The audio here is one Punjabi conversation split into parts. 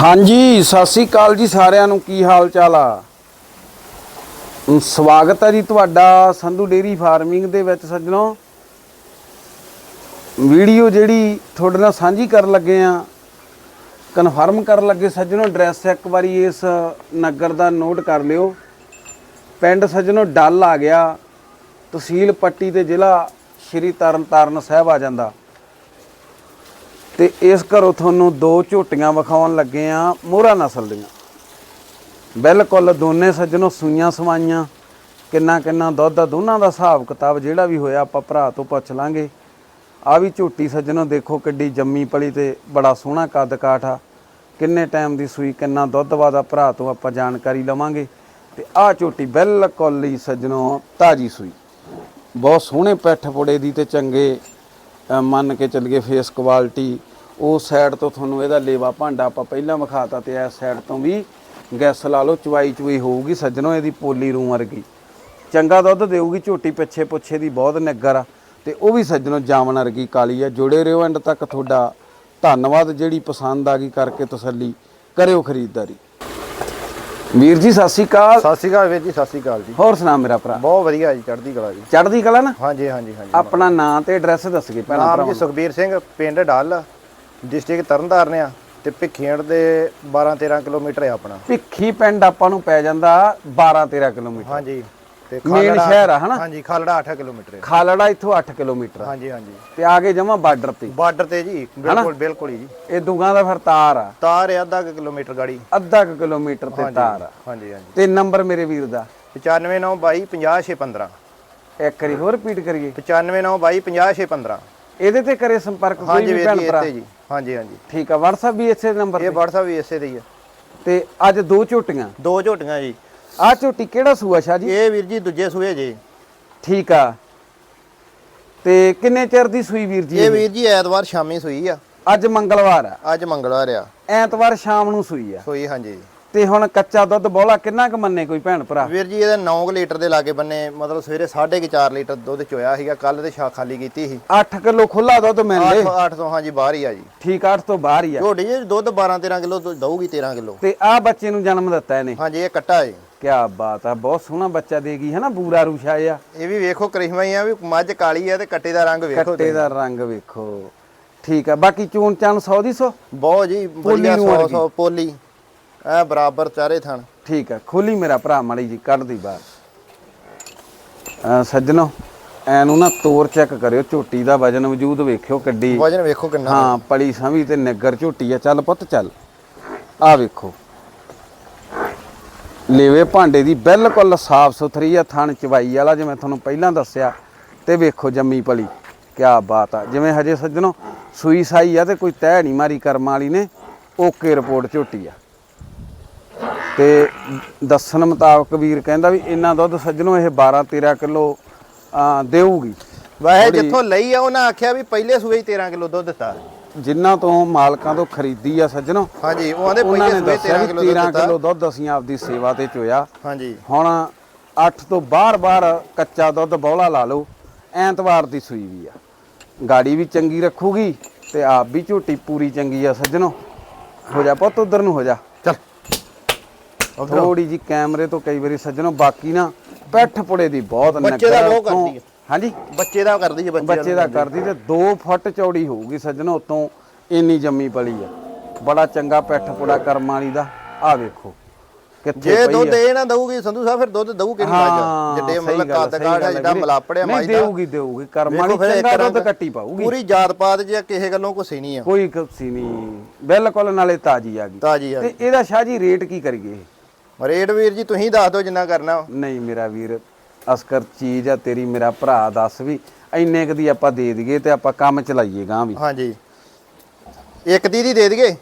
ਹਾਂਜੀ, ਸਤਿ ਸ੍ਰੀ ਅਕਾਲ ਜੀ ਸਾਰਿਆਂ ਨੂੰ। ਕੀ ਹਾਲ ਚਾਲ ਆ ਸਵਾਗਤ ਹੈ ਜੀ ਤੁਹਾਡਾ ਸੰਧੂ ਡੇਰੀ ਫਾਰਮਿੰਗ ਦੇ ਵਿੱਚ ਸੱਜਣੋ। ਵੀਡੀਓ ਜਿਹੜੀ ਤੁਹਾਡੇ ਨਾਲ ਸਾਂਝੀ ਕਰਨ ਲੱਗੇ ਆ, ਕਨਫਰਮ ਕਰਨ ਲੱਗੇ ਸੱਜਣੋ, ਐਡਰੈਸ ਇੱਕ ਵਾਰੀ ਇਸ ਨਗਰ ਦਾ ਨੋਟ ਕਰ ਲਿਓ। ਪਿੰਡ ਸੱਜਣੋ, ਡੱਲ ਆ ਗਿਆ। ਤਹਿਸੀਲ ਪੱਟੀ ਤੇ ਜ਼ਿਲ੍ਹਾ ਸ਼੍ਰੀ ਤਰਨਤਾਰਨ ਸਾਹਿਬ ਆ ਜਾਂਦਾ। ਤੇ ਇਸ ਘਰੋਂ ਤੁਹਾਨੂੰ ਦੋ ਝੋਟੀਆਂ ਵਿਖਾਉਣ ਲੱਗੇ ਆ, ਮੋਹਰਾ ਨਸਲ ਦੀਆਂ। ਬਿਲਕੁਲ ਦੋਨੇ ਸੱਜਣੋਂ ਸੂਈਆਂ ਸਵਾਈਆਂ, ਕਿੰਨਾ ਕਿੰਨਾ ਦੁੱਧ ਆ, ਦੋਨਾਂ ਦਾ ਹਿਸਾਬ ਕਿਤਾਬ ਜਿਹੜਾ ਵੀ ਹੋਇਆ ਆਪਾਂ ਭਰਾ ਤੋਂ ਪੁੱਛ ਲਾਂਗੇ। ਆ ਵੀ ਝੋਟੀ ਸੱਜਣੋ ਦੇਖੋ ਕਿੱਡੀ ਜੰਮੀ ਪਲੀ ਤੇ ਬੜਾ ਸੋਹਣਾ ਕੱਦ ਕਾਠ ਆ। ਕਿੰਨੇ ਟਾਈਮ ਦੀ ਸੂਈ, ਕਿੰਨਾ ਦੁੱਧ ਵਾਦਾ ਭਰਾ ਤੋਂ ਆਪਾਂ ਜਾਣਕਾਰੀ ਲਵਾਂਗੇ। ਤੇ ਆਹ ਝੋਟੀ ਬਿਲਕੁਲ ਹੀ ਸੱਜਣੋ ਤਾਜੀ ਸੂਈ। ਬਹੁਤ ਸੋਹਣੇ ਪੈਠ ਪੁੜੇ ਦੀ ਤੇ ਚੰਗੇ ਮੰਨ ਕੇ ਚੱਲੀਏ ਫੇਸ ਕੁਆਲਿਟੀ ਉਸ ਸਾਈਡ ਤੋਂ ਤੁਹਾਨੂੰ ਇਹਦਾ ਲੇਵਾ ਭਾਂਡਾ ਆਪਾਂ ਪਹਿਲਾਂ ਵਿਖਾਤਾ ਤੇ ਇਸ ਸਾਈਡ ਤੋਂ ਵੀ ਗੈਸ ਲਾ ਲਓ ਚਵਾਈ ਚੁਈ ਹੋਊਗੀ ਸੱਜਣੋ ਇਹਦੀ ਪੋਲੀ ਰੂ ਵਰਗੀ। ਚੰਗਾ ਦੁੱਧ ਦੇਊਗੀ, ਝੋਟੀ ਪਿੱਛੇ ਪੁੱਛੇ ਦੀ ਬਹੁਤ ਨਿੱਗਰ ਆ। ਤੇ ਉਹ ਵੀ ਸੱਜਣੋ ਜਾਮਨ ਵਰਗੀ ਕਾਲੀ ਆ। ਜੁੜੇ ਰਹੋ ਐਂਡ ਤੱਕ ਤੁਹਾਡਾ ਧੰਨਵਾਦ, ਜਿਹੜੀ ਪਸੰਦ ਆ ਗਈ ਕਰਕੇ ਤਸੱਲੀ ਕਰਿਓ ਖਰੀਦਦਾਰੀ। ਵੀਰ ਜੀ ਸਤਿ ਸ਼੍ਰੀ ਅਕਾਲ। ਸਤਿ ਸ਼੍ਰੀ ਅਕਾਲ ਵੀਰ ਜੀ ਸਤਿ ਸ਼੍ਰੀ ਅਕਾਲ ਜੀ। ਹੋਰ ਸੁਣਾ ਮੇਰਾ ਭਰਾ? ਬਹੁਤ ਵਧੀਆ ਜੀ ਚੜ੍ਹਦੀ ਕਲਾ ਜੀ। ਚੜ੍ਹਦੀ ਕਲਾ ਨਾ? ਹਾਂਜੀ ਹਾਂਜੀ ਹਾਂਜੀ। ਆਪਣਾ ਨਾਂ ਤੇ ਐਡਰੈਸ ਦੱਸ ਕੇ ਪਹਿਲਾਂ ਨਾਮ ਜੀ ਸੁਖਬੀਰ ਸਿੰਘ ਪਿੰਡ ਡੱਲ ਡਿਸਟ੍ਰਿਕਟ ਤਰਨਤਾਰਨ ਆ ਤੇ ਭਿੱਖੀਆਂ ਦੇ 12 13 ਕਿਲੋਮੀਟਰ ਹੈ ਆਪਣਾ। ਭਿੱਖੀ ਪਿੰਡ ਆਪਾਂ ਨੂੰ ਪੈ ਜਾਂਦਾ 12 13 ਕਿਲੋਮੀਟਰ। ਹਾਂਜੀ। ਤੇ ਮੇਨ ਸ਼ਹਿਰ ਆ ਹਨਾ? ਹਾਂਜੀ ਖਾਲੜਾ 8 ਕਿਲੋਮੀਟਰ ਹੈ। ਖਾਲੜਾ ਇੱਥੋਂ 8 ਕਿਲੋਮੀਟਰ ਆ। ਹਾਂਜੀ ਹਾਂਜੀ। ਤੇ ਆਗੇ ਜਮਾ ਬਾਰਡਰ ਤੇ। ਬਾਰਡਰ ਤੇ ਜੀ ਬਿਲਕੁਲ ਬਿਲਕੁਲ ਜੀ। ਇਹ ਦੁਗਾ ਦਾ ਫਿਰ ਤਾਰ ਆ। ਤਾਰ ਹੈ ਅੱਧਾ ਕੁ ਕਿਲੋਮੀਟਰ ਗਾੜੀ। ਅੱਧਾ ਕੁ ਕਿਲੋਮੀਟਰ ਤੇ ਤਾਰ ਆ। ਹਾਂਜੀ ਹਾਂਜੀ। ਤੇ ਨੰਬਰ ਮੇਰੇ ਵੀਰ ਦਾ? 95922 50615 ਇੱਕ ਵਾਰੀ ਹੋਰ ਰਿਪੀਟ ਕਰੀਏ। 95922 50615 ਇਹਦੇ ਤੇ ਕਰੇ ਸੰਪਰਕ ਕੋਈ ਵੀ ਭੈਣ ਭਰਾ? ਹਾਂਜੀ ਹਾਂਜੀ। ਠੀਕ ਆ WhatsApp ਵੀ ਇਸੇ ਨੰਬਰ ਇਹ ਤੇ WhatsApp ਵੀ ਇਸੇ ਤੇ ਹੀ ਆ। ਤੇ ਅੱਜ ਦੋ ਝੋਟੀਆਂ? ਦੋ ਝੋਟੀਆਂ ਜੀ। ਆ ਝੋਟੀ ਕਿਹੜਾ ਸੂਆ ਸ਼ਾਹ ਜੀ? ਇਹ ਵੀਰ ਜੀ ਦੂਜੇ ਸੂਏ ਜੀ। ਠੀਕ ਆ। ਤੇ ਕਿੰਨੇ ਚਿਰ ਦੀ ਸੂਈ ਵੀਰ ਜੀ ਇਹ ਵੀਰ ਜੀ ਐਤਵਾਰ ਸ਼ਾਮੀ ਸੂਈ ਆ। ਅੱਜ ਮੰਗਲਵਾਰ ਆ। ਅੱਜ ਮੰਗਲਵਾਰ ਆ। ਐਤਵਾਰ ਸ਼ਾਮ ਨੂੰ ਸੂਈ ਆ। ਸੂਈ ਹਾਂਜੀ। ਤੇ ਹੁਣ ਕੱਚਾ ਦੁੱਧ ਬੋਲਾ ਕਿੰਨਾ ਕੁ ਮੰਨੇ ਕੋਈ ਭੈਣ ਭਰਾ? ਵੀਰ ਜੀ ਇਹਦੇ 9 ਲੀਟਰ ਦੇ ਲਾਗੇ ਬੰਨੇ ਮਤਲਬ ਸਵੇਰੇ 4.5 ਲੀਟਰ ਦੁੱਧ ਚੋਇਆ ਸੀਗਾ ਕੱਲ ਤੇ ਛਾ ਖਾਲੀ ਕੀਤੀ ਸੀ। 8 ਕਿਲੋ ਖੁੱਲਾ ਦੁੱਧ ਮਿਲ 8 ਲੇ 8 ਤੋਂ ਹਾਂਜੀ ਬਾਹਰ ਹੀ ਆ ਜੀ। ਠੀਕ 8 ਤੋਂ ਬਾਹਰ ਹੀ ਆ। ਝੋਟੀ ਜੀ ਦੁੱਧ 12 13 ਕਿਲੋ ਦਊਗੀ 13 ਕਿਲੋ। ਤੇ ਆ ਬੱਚੇ ਨੂੰ ਜਨਮ ਦਿੱਤਾ ਇਹਨੇ। ਹਾਂਜੀ ਇਹ ਕੱਟਾ ਹੈ ਕੀ ਬਾਤ ਆ ਬਹੁਤ ਸੋਹਣਾ ਬੱਚਾ ਦੇਗੀ ਹੈ ਨਾ ਬੂਰਾ ਰੂਸ਼ਾ ਆ ਇਹ ਵੀ ਵੇਖੋ ਕਰਿਸ਼ਮਾ ਹੀ ਆ ਵੀ ਮੱਝ ਕਾਲੀ ਆ ਤੇ ਕੱਟੇ ਦਾ ਰੰਗ ਵੇਖੋ ਕੱਟੇ ਦਾ ਰੰਗ ਵੇਖੋ। ਠੀਕ ਆ ਬਾਕੀ ਚੂਨ ਚਾਨ 100 ਦੀ 100 ਬਹੁਤ ਜੀ ਵਧੀਆ ਨੂੰ 100 ਵਰਗੀ। 100 ਪੋਲੀ। ਐ ਬਰਾਬਰ ਚਾਰੇ ਥਣ। ਠੀਕ ਆ ਖੋਲੀ ਮੇਰਾ ਭਰਾ ਮਾੜੀ ਜੀ ਕੱਢ ਦੀ ਬਾਹਰ ਸੱਜਣੋ ਐਨੂੰ ਨਾ ਤੋਰ ਚੈੱਕ ਕਰਿਓ ਝੋਟੀ ਦਾ ਵਜਨ ਵਜੂਦ ਵੇਖਿਓ ਕਿੱਡੀ। ਵਜਨ ਵੇਖੋ ਕਿੰਨਾ ਹਾਂ ਪਲੀ ਸੰਵੀ ਤੇ ਨਿੱਗਰ ਝੋਟੀ ਆ ਚੱਲ ਪੁੱਤ ਚੱਲ। ਆ ਵੇਖੋ। ਲੇਵੇ ਭਾਂਡੇ ਦੀ ਬਿਲਕੁਲ ਸਾਫ਼ ਸੁਥਰੀ ਆ ਥਣ ਚਵਾਈ ਵਾਲਾ ਜਿਵੇਂ ਤੁਹਾਨੂੰ ਪਹਿਲਾਂ ਦੱਸਿਆ। ਤੇ ਵੇਖੋ ਜੰਮੀ ਪਲੀ ਕਿਆ ਬਾਤ ਆ। ਜਿਵੇਂ ਹਜੇ ਸੱਜਣੋ ਸੂਈ ਸਾਈ ਆ ਤੇ ਕੋਈ ਤਹਿ ਨਹੀਂ ਮਾਰੀ ਕਰਮਾਂ ਵਾਲੀ ਨੇ ਓਕੇ ਰਿਪੋਰਟ ਝੋਟੀ ਆ। ਤੇ ਦੱਸਣ ਮੁਤਾਬਕ ਵੀਰ ਕਹਿੰਦਾ ਵੀ ਇੰਨਾ ਦੁੱਧ ਸੱਜਣੋ ਇਹ 12 13 ਕਿਲੋ ਦੇਊਗੀ। ਵੈਸੇ ਜਿੱਥੋਂ ਲਈ ਆ ਉਹਨਾਂ ਆਖਿਆ ਵੀ ਪਹਿਲੇ ਸੂਏ ਹੀ 13 ਕਿਲੋ ਦੁੱਧ ਦਿੱਤਾ। ਜਿਨ੍ਹਾਂ ਤੋਂ ਮਾਲਕਾਂ ਤੋਂ ਖਰੀਦੀ ਆ ਸੱਜਣੋ ਹਾਂਜੀ ਉਹ ਆਂਦੇ ਪਹਿਲੇ ਸੂਏ ਦੱਸਿਆ 13 ਵੀ ਕਿਲੋ ਦੁੱਧ 13 ਦਿੱਤਾ। ਕਿਲੋ ਦੁੱਧ ਅਸੀਂ ਆਪਦੀ ਸੇਵਾ ਤੇ ਚੋਇਆ। ਹਾਂਜੀ। ਹੁਣ 8 ਤੋਂ ਬਾਹਰ-ਬਾਹਰ ਕੱਚਾ ਦੁੱਧ ਬੌਲਾ ਲਾ ਲਓ ਐਤਵਾਰ ਦੀ ਸੂਈ ਵੀ ਆ। ਗਾੜੀ ਵੀ ਚੰਗੀ ਰੱਖੂਗੀ ਤੇ ਆਪ ਵੀ ਝੋਟੀ ਪੂਰੀ ਚੰਗੀ ਆ ਸੱਜਣੋ। ਹੋ ਜਾ ਪੁੱਤ ਉਧਰ ਨੂੰ ਹੋ ਜਾ। ਚੱਲ। ਥੋੜੀ ਜੀ ਕੈਮਰੇ ਤੋਂ ਕਈ ਵਾਰੀ ਸੱਜਣੋ ਬਾਕੀ ਨਾ ਪੈਠ ਪੁੜੇ ਦੀ ਬਹੁਤ ਬੱਚੇ ਦਾ ਬਹੁਤ ਕਰਦੀ ਹੈ। ਹਾਂਜੀ? ਬੱਚੇ ਦਾ ਕਰਦੀ ਜੀ ਬੱਚੇ ਬੱਚੇ ਦਾ ਕਰਦੀ ਤੇ 2 ਫੁੱਟ ਚੌੜੀ ਹੋਊਗੀ ਸੱਜਣੋ ਉਤੋਂ ਇੰਨੀ ਜੰਮੀ ਪਲੀ ਆ। ਬੜਾ ਚੰਗਾ ਪੈਠ ਪੁੜਾ ਕਰਮਾਂ ਵਾਲੀ ਦਾ। ਆ ਵੇਖੋ ਕਿੱਥੇ ਜੇ ਦੁੱਧ। ਇਹ ਨਾ ਦਊਗੀ ਸੰਧੂ ਸਾਹਿਬ ਫਿਰ ਦੁੱਧ ਦਊ ਕਿਹੜੀ ਹਾਂ, ਮੱਝ ਜਿੱਡੇ ਮਤਲਬ ਕੱਦ ਗੱਲ ਜਿੱਡਾ ਵੀਰੇ। ਮਲਾਪੜਿਆ ਮੱਝ ਦਾ ਦੇਊਗੀ ਦੇਊਗੀ। ਕਰਮਾਂ ਵਾਲੀ ਫਿਰ ਚੰਗਾ ਇੱਕ ਦੁੱਧ ਕੱਟੀ ਪਾਊਗੀ। ਪੂਰੀ ਜਾਤ ਪਾਤ ਜੇ ਕਿਸੇ ਗੱਲੋਂ ਕੁਛ ਨਹੀਂ ਆ। ਕੋਈ ਕਸੀ ਨਹੀਂ। ਬਿਲਕੁਲ ਨਾਲੇ ਤਾਜੀ ਆ ਗਈ। ਤਾਜੀ ਆ ਤੇ ਇਹਦਾ ਸ਼ਾਹ ਜੀ ਰੇਟ ਕੀ ਕਰੀਏ? ਰੇਟ ਵੀਰ ਜੀ ਤੁਸੀਂ ਦੱਸ ਦਿਓ ਜਿੰਨਾ ਕਰਨਾ। ਨਹੀਂ ਮੇਰਾ ਵੀਰ ਅਸਕਰ ਚੀਜ਼ ਆ ਤੇਰੀ ਮੇਰਾ ਭਰਾ ਦੱਸ ਵੀ ਇੰਨੇ ਕੁ ਦੀ ਆਪਾਂ ਦੇ ਦਈਏ ਤੇ ਆਪਾਂ ਕੰਮ ਚਲਾਈਏ ਗਾਂ ਵੀ। ਹਾਂਜੀ। ਇੱਕ ਦੀ ਦੀ ਦੇ ਦਈਏ?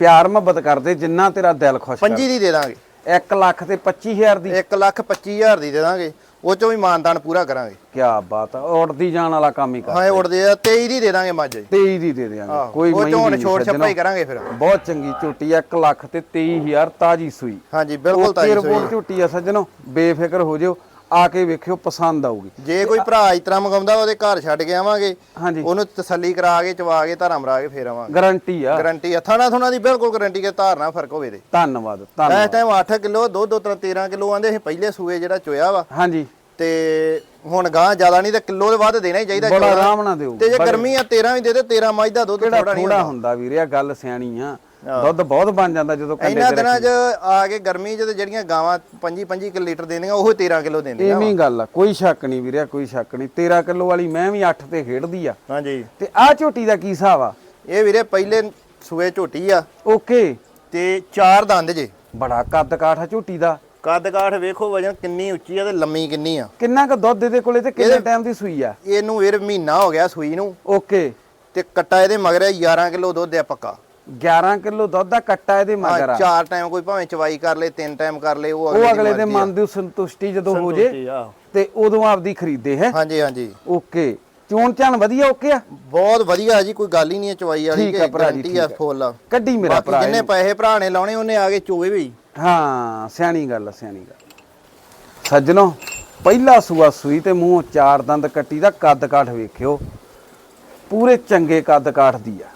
ਪਿਆਰ ਮੁਹੱਬਤ ਕਰਦੇ ਜਿੰਨਾ ਤੇਰਾ ਦਿਲ ਖੁਸ਼ ਕਰ। ਪੰਜੀ ਦੀ ਦੇ ਦਾਂਗੇ। 1 ਲੱਖ ਤੇ 25000 ਦੀ। 1 ਲੱਖ 25000 ਦੀ ਦੇ ਦਾਂਗੇ ਉਹ ਚੋਂ ਵੀ ਮਾਨਦਾਨ ਪੂਰਾ ਕਰਾਂਗੇ। ਕੀ ਬਾਤ ਆ ਉੜਦੀ ਜਾਣ ਵਾਲਾ ਕੰਮ ਹੀ ਕਰ ਹਾਂ ਇਹ ਉੜਦੇ ਆ 23 ਦੀ ਦੇ ਦਾਂਗੇ ਮੱਝ। 23 ਦੀ ਦੇ ਦਿਆਂਗੇ ਆਹੋ, ਕੋਈ ਉਹ ਚੋਂ ਨਹੀਂ ਸੱਜਣੋ। ਛੱਪਾ ਹੀ ਕਰਾਂਗੇ ਫਿਰ। ਬਹੁਤ ਚੰਗੀ ਝੋਟੀ 1 ਲੱਖ ਤੇ 23000 ਤਾਜੀ ਸੂਈ। ਹਾਂਜੀ ਬਿਲਕੁਲ ਤਾਜੀ ਸੋਈ ਝੋਟੀ ਆ ਸੱਜਣੋ ਬੇਫਿਕਰ ਹੋ ਜਿਓ। ਆ ਕੇ ਵੇਖਿਓ ਪਸੰਦ ਆਊਗੀ। ਜੇ ਕੋਈ ਭਰਾ ਇਸ ਤਰ੍ਹਾਂ ਮੰਗਾਉਂਦਾ ਉਹਦੇ ਘਰ ਛੱਡ ਕੇ ਆਵਾਂਗੇ। ਹਾਂਜੀ। ਉਹਨੂੰ ਤਸੱਲੀ ਕਰਾ ਕੇ ਚਵਾ ਕੇ ਧਾਰਾਂ ਮਰਾ ਕੇ ਫੇਰ ਆਵਾਂਗੇ। ਗਾਰੰਟੀ ਆ। ਗਾਰੰਟੀ ਆ। ਥਾਣਾ ਥੁਣਾ ਦੀ ਬਿਲਕੁਲ ਗਾਰੰਟੀ ਕੇ ਧਾਰਨਾ ਫ਼ਰਕ ਹੋਵੇ ਦੇ ਧੰਨਵਾਦ ਇਸ ਟਾਈਮ 8 ਕਿਲੋ ਦੁੱਧ ਦੋ ਤਰ੍ਹਾਂ 13 ਕਿਲੋ ਆਂਦੇ ਸੀ ਪਹਿਲੇ ਸੂਏ ਜਿਹੜਾ ਚੋਇਆ ਵਾ। ਹਾਂਜੀ। ਤੇ ਹੁਣ ਗਾਂ ਜ਼ਿਆਦਾ ਨਹੀਂ ਤੇ ਕਿਲੋ ਦੇ ਵੱਧ ਦੇਣਾ ਹੀ ਚਾਹੀਦਾ। ਬੜਾ। ਆਰਾਮ ਨਾਲ ਦਿਓ ਤੇ ਜੇ ਗਰਮੀ ਆ 13 ਵੀ ਦੇ ਦੇ 13 ਮੱਝ ਦਾ ਦੁੱਧ ਥੋੜਾ ਨਹੀਂ ਥੋੜਾ ਹੁੰਦਾ। ਵੀਰੇ ਆ ਗੱਲ ਸਿਆਣੀ ਆ। ਦੁੱਧ ਬਹੁਤ ਬਣ ਜਾਂਦਾ ਜਦੋਂ ਕੰਡੇ ਇਹਨਾਂ ਤੇ ਦਿਨਾਂ 'ਚ ਆ ਕੇ ਗਰਮੀ 'ਚ ਤੇ ਜਿਹੜੀਆਂ ਗਾਵਾਂ 25 25 ਕਿਲੋ ਲੀਟਰ ਦਿੰਦੀਆਂ ਉਹ 13 ਕਿਲੋ ਦਿੰਦੀਆਂ ਹੀ ਗੱਲ ਆ ਕੋਈ ਸ਼ੱਕ ਨਹੀਂ ਵੀਰੇ ਕੋਈ ਸ਼ੱਕ ਨਹੀਂ। 13 ਕਿਲੋ ਵਾਲੀ ਮੈਂ ਵੀ 8 ਤੇ ਖੇਡਦੀ ਆ। ਹਾਂਜੀ। ਤੇ ਆਹ ਝੋਟੀ ਦਾ ਕੀ ਹਿਸਾਬ ਆ? ਇਹ ਵੀਰੇ ਪਹਿਲੇ ਸੂਏ ਝੋਟੀ ਆ। ਓਕੇ। ਤੇ ਚਾਰ ਦੰਦ ਜੇ। ਬੜਾ ਕੱਦ ਕਾਠ ਆ ਝੋਟੀ ਦਾ। ਕੱਦ ਕਾਠ ਵੇਖੋ ਵਜਨ ਕਿੰਨੀ ਉੱਚੀ ਆ ਤੇ ਲੰਮੀ ਕਿੰਨੀ ਆ। ਕਿੰਨਾ ਕੁ ਦੁੱਧ ਇਹਦੇ ਕੋਲੇ ਤੇ ਕਿੰਨੇ ਟਾਈਮ ਦੀ ਸੂਈ ਆ? ਇਹਨੂੰ ਵੀਰ ਮਹੀਨਾ ਹੋ ਗਿਆ ਸੂਈ ਨੂੰ। ਓਕੇ। ਤੇ ਕੱਟਾ ਇਹਦੇ ਮਗਰ ਆ 11 ਕਿਲੋ ਦੁੱਧ ਆ ਪੱਕਾ। 11 ਕਿਲੋ ਦੁੱਧ ਦਾ ਕੱਟਾ ਇਹਦੇ ਮਗਰ ਆ। ਚਾਰ ਟਾਈਮ ਕੋਈ ਭਾਵੇਂ ਚਵਾਈ ਕਰ ਲੇ ਤਿੰਨ ਟਾਈਮ ਕਰ ਲੇ ਉਹ ਉਹ ਅਗਲੇ ਦੀ। ਮਨ ਦੀ ਸੰਤੁਸ਼ਟੀ ਜਦੋਂ ਹੋ ਜੇ। ਤੇ ਉਦੋਂ ਆਪਦੀ ਖਰੀਦੇ ਹੈ? ਹਾਂਜੀ ਹਾਂਜੀ। ਓਕੇ। ਚੋਣ ਚਾਣ ਵਧੀਆ ਓਕੇ ਆ? ਬਹੁਤ ਵਧੀਆ ਜੀ ਕੋਈ ਗੱਲ ਹੀ ਨਹੀਂ ਹੈ ਚਵਾਈ ਵਾਲੀ ਜੀ, ਗਾਰੰਟੀ ਆ। ਫੁੱਲ ਕੱਢੀ ਮੇਰਾ ਭਰਾ ਜਿੰਨੇ। ਪੈਸੇ ਭਰਾ ਨੇ ਲਾਉਣੇ ਉਹਨੇ ਆ ਕੇ ਚੋਵੇ ਵੀ। ਹਾਂ ਸਿਆਣੀ ਗੱਲ ਆ, ਸਿਆਣੀ ਗੱਲ। ਸੱਜਣੋ ਪਹਿਲਾ ਸੂਆ ਸੂਈ ਤੇ ਮੂੰਹ ਚਾਰ ਦੰਦ ਕੱਟੀ ਦਾ ਕੱਦ ਕਾਠ ਵੇਖਿਓ। ਪੂਰੇ ਚੰਗੇ ਕੱਦ ਕਾਠ ਦੀ ਆ।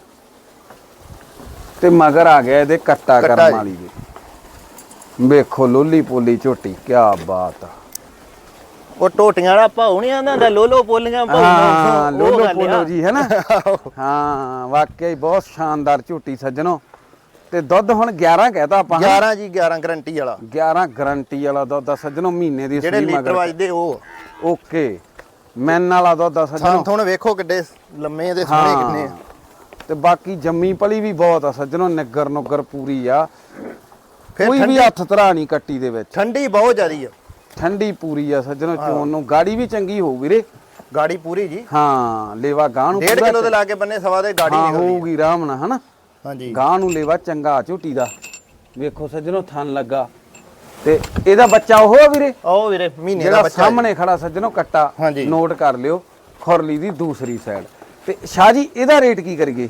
ਤੇ ਮਗਰ ਆ ਗਿਆ ਇਹਦੇ ਕੱਟਾ ਕੱਟਾ ਕਰਮ ਜੀ। ਵਾਲੀ ਦੇ। ਵੇਖੋ ਲੋਲੀ ਪੋਲੀ ਝੋਟੀ ਕੀ ਬਾਤ ਆ। ਉਹ ਟੋਟੀਆਂ ਵਾਲਾ ਭਾਉ ਨਹੀਂ ਆਂਦਾ ਹੁੰਦਾ ਲੋਲੋ ਪੋਲੀਆਂ ਹਾਂ ਲੋਲੋ ਪੋਲੋ ਜੀ ਹੈ ਨਾ? ਹਾਂ ਵਾਕਿਆ ਹੀ ਬਹੁਤ ਸ਼ਾਨਦਾਰ ਝੋਟੀ ਸੱਜਣੋ। ਤੇ ਦੁੱਧ ਹੁਣ 11 ਕਹਿਤਾ ਆਪਾਂ 11 ਜੀ 11 ਗਾਰੰਟੀ ਵਾਲਾ। 11 ਗਾਰੰਟੀ ਵਾਲਾ ਦੁੱਧ ਆ ਸੱਜਣੋ ਮਹੀਨੇ ਦੀ ਜਿਹੜੇ ਸੂਈ ਲੀਟਰ ਮਗਰ ਵੱਜਦੇ ਉਹ। ਓਕੇ ਮੈਨ ਵਾਲਾ ਦੁੱਧ ਆ ਸੱਜਣੋ। ਥੁਣ ਵੇਖੋ ਕਿੱਡੇ ਲੰਮੇ ਇਹਦੇ ਸੋਹਣੇ ਕਿੰਨੇ ਆ। ਤੇ ਬਾਕੀ ਜੰਮੀ ਪਲੀ ਵੀ ਬਹੁਤ ਆ ਸੱਜਣੋ ਨਿੱਗਰ ਨੁੱਗਰ ਪੂਰੀ ਆ। ਕੋਈ ਵੀ ਹੱਥ ਧਰਾ ਨਹੀਂ ਕੱਟੀ ਦੇ ਵਿੱਚ। ਠੰਡੀ ਬਹੁਤ ਜ਼ਿਆਦੀ ਆ। ਠੰਡੀ ਪੂਰੀ ਆ ਸੱਜਣੋ ਚੋਣ ਨੂੰ। ਗਾੜੀ ਵੀ ਚੰਗੀ ਹੋਊ ਵੀਰੇ। ਗਾੜੀ ਪੂਰੀ ਜੀ। ਹਾਂ ਲੇਵਾ ਗਾਂ ਨੂੰ 1.5 ਪੂਰਾ ਕਿਲੋ ਦੇ ਲਾਗੇ ਬੰਨੇ ਸਵਾ ਦੇ ਗਾੜੀ ਨਿਕਲਦੀ ਹੋਊਗੀ ਆਰਾਮ ਨਾਲ ਹਨਾ? ਹਾਂਜੀ। ਗਾਂ ਨੂੰ ਲੇਵਾ ਚੰਗਾ ਝੋਟੀ ਦਾ। ਵੇਖੋ ਸੱਜਣੋ ਥਣ ਲੱਗਾ। ਤੇ ਇਹਦਾ ਬੱਚਾ ਉਹ ਆ ਵੀਰੇ? ਆਓ ਵੀਰੇ ਮਹੀਨੇ ਦਾ ਬੱਚਾ। ਸਾਹਮਣੇ ਖੜਾ ਸੱਜਣੋ ਕੱਟਾ। ਨੋਟ ਕਰ ਲਿਓ ਖੁਰਲੀ ਦੀ ਦੂਸਰੀ ਸਾਈਡ ਤੇ ਸ਼ਾਹ ਜੀ ਇਹਦਾ ਰੇਟ ਕੀ ਕਰੀਏ?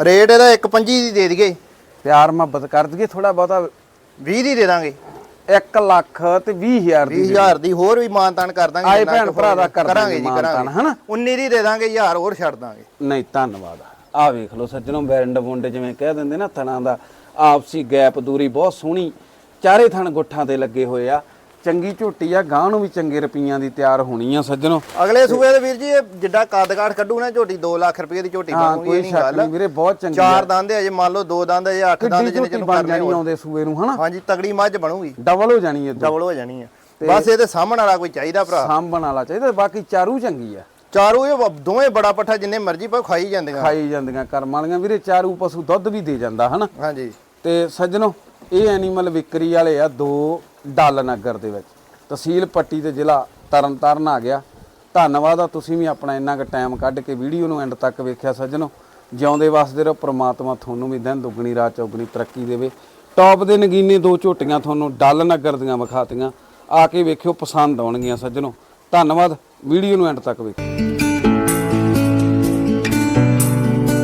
ਰੇਟ ਇਹਦਾ 1.25 ਦੀ ਦੇ ਦਈਏ। ਪਿਆਰ ਮੁਹੱਬਤ ਕਰ ਦਈਏ ਥੋੜਾ ਬਹੁਤਾ। 20 ਦੀ ਦੇ ਦਾਂਗੇ। 1 ਲੱਖ ਤੇ 20000 ਦੀ 20000 ਦੀ ਹੋਰ ਵੀ ਮਾਨਤਾਨ ਕਰ ਦਾਂਗੇ ਆਏ ਭੈਣ ਭਰਾ ਦਾ ਕਰ ਕਰਾਂਗੇ ਜੀ ਕਰਾਂਗੇ। ਹਨਾ? 19 ਦੀ ਦੇ ਦਾਂਗੇ 1000 ਹੋਰ ਛੱਡ ਦਾਂਗੇ। ਨਹੀਂ ਧੰਨਵਾਦ। ਆ ਵੇਖ ਲਓ ਸੱਜਣੋ ਬੈਰੰਡ ਬੁੰਡੇ ਜਿਵੇਂ ਕਹਿ ਦਿੰਦੇ ਨਾ ਥਣਾਂ ਦਾ ਆਪਸੀ ਗੈਪ ਦੂਰੀ ਬਹੁਤ ਸੋਹਣੀ। ਚਾਰੇ ਥਣ ਗੁੱਠਾਂ ਤੇ ਲੱਗੇ ਹੋਏ ਆ। ਚੰਗੀ ਝੋਟੀ ਆ ਗਾਂ ਨੂੰ ਵੀ ਚੰਗੇ ਰੁਪਈਆਂ ਦੀ ਤਿਆਰ ਹੋਣੀ ਆ ਸੱਜਣੋ। ਅਗਲੇ ਸੂਬੇ ਦੇ ਵੀਰ ਜੀ ਇਹ ਜਿੱਡਾ ਕਾਦਕਾਠ ਕੱਢੂ ਨਾ ਝੋਟੀ 2 ਲੱਖ ਰੁਪਏ ਦੀ ਝੋਟੀ ਹਾਂ ਬਣੂਗੀ ਇਹ ਨਹੀਂ ਗੱਲ। ਵੀਰੇ ਬਹੁਤ ਚੰਗੀ ਚਾਰ ਦੰਦ ਹੈ ਜੇ ਮੰਨ ਲਓ ਦੋ ਦੰਦ ਹੈ ਜਾਂ ਅੱਠ ਦੰਦ ਜਿਹਨੇ ਜਿਹਨੂੰ ਬਣ ਜਾਣੀ ਆਉਂਦੇ ਸੂਏ ਨੂੰ ਹਨਾ? ਹਾਂਜੀ ਤਗੜੀ ਮੱਝ ਬਣੂਗੀ। ਡਬਲ ਹੋ ਜਾਣੀ ਇਹ ਡਬਲ ਹੋ ਜਾਣੀ ਹੈ ਬਸ ਇਹਦੇ ਸਾਹਮਣ ਵਾਲਾ ਕੋਈ ਚਾਹੀਦਾ ਭਰਾ। ਸਾਂਭਣ ਵਾਲਾ ਚਾਹੀਦਾ ਬਾਕੀ ਚਾਰੂ ਚੰਗੀ ਆ। ਚਾਰੋਂ ਇਹ ਦੋਵੇਂ ਬੜਾ ਪੱਠਾ ਜਿੰਨੇ ਮਰਜ਼ੀ ਪਾ ਖਾਈ ਜਾਂਦੀਆਂ। ਖਾਈ ਜਾਂਦੀਆਂ ਕਰਮ ਵਾਲੀਆਂ। ਵੀਰੇ ਚਾਰੂ ਪਸ਼ੂ ਦੁੱਧ ਵੀ ਦੇ ਜਾਂਦਾ ਹਨਾ? ਹਾਂਜੀ। ਤੇ ਸੱਜਣੋ ਇਹ ਐਨੀਮਲ ਵਿਕਰੀ ਵਾਲੇ ਆ ਦੋ ਡੱਲ ਨਗਰ ਦੇ ਵਿੱਚ। ਤਹਿਸੀਲ ਪੱਟੀ ਤੇ ਜ਼ਿਲ੍ਹਾ ਤਰਨਤਾਰਨ ਆ ਗਿਆ। ਧੰਨਵਾਦ ਆ, ਤੁਸੀਂ ਵੀ ਆਪਣਾ ਇੰਨਾ ਕੁ ਟਾਈਮ ਕੱਢ ਕੇ ਵੀਡੀਓ ਨੂੰ ਐਂਡ ਤੱਕ ਵੇਖਿਆ ਸੱਜਣੋ। ਜਿਉਂਦੇ ਵਸਦੇ ਰਹੋ, ਪ੍ਰਮਾਤਮਾ ਤੁਹਾਨੂੰ ਵੀ ਦਿਨ ਦੁੱਗਣੀ ਰਾਤ ਚੌਗਣੀ ਤਰੱਕੀ ਦੇਵੇ। ਟੌਪ ਦੇ ਨਗੀਨੇ ਦੋ ਝੋਟੀਆਂ ਤੁਹਾਨੂੰ ਡੱਲ ਨਗਰ ਦੀਆਂ ਵਿਖਾਤੀਆਂ। ਆ ਕੇ ਵੇਖਿਓ, ਪਸੰਦ ਆਉਣਗੀਆਂ ਸੱਜਣੋ। ਧੰਨਵਾਦ, ਵੀਡੀਓ ਨੂੰ ਐਂਡ ਤੱਕ ਵੇਖਿਓ।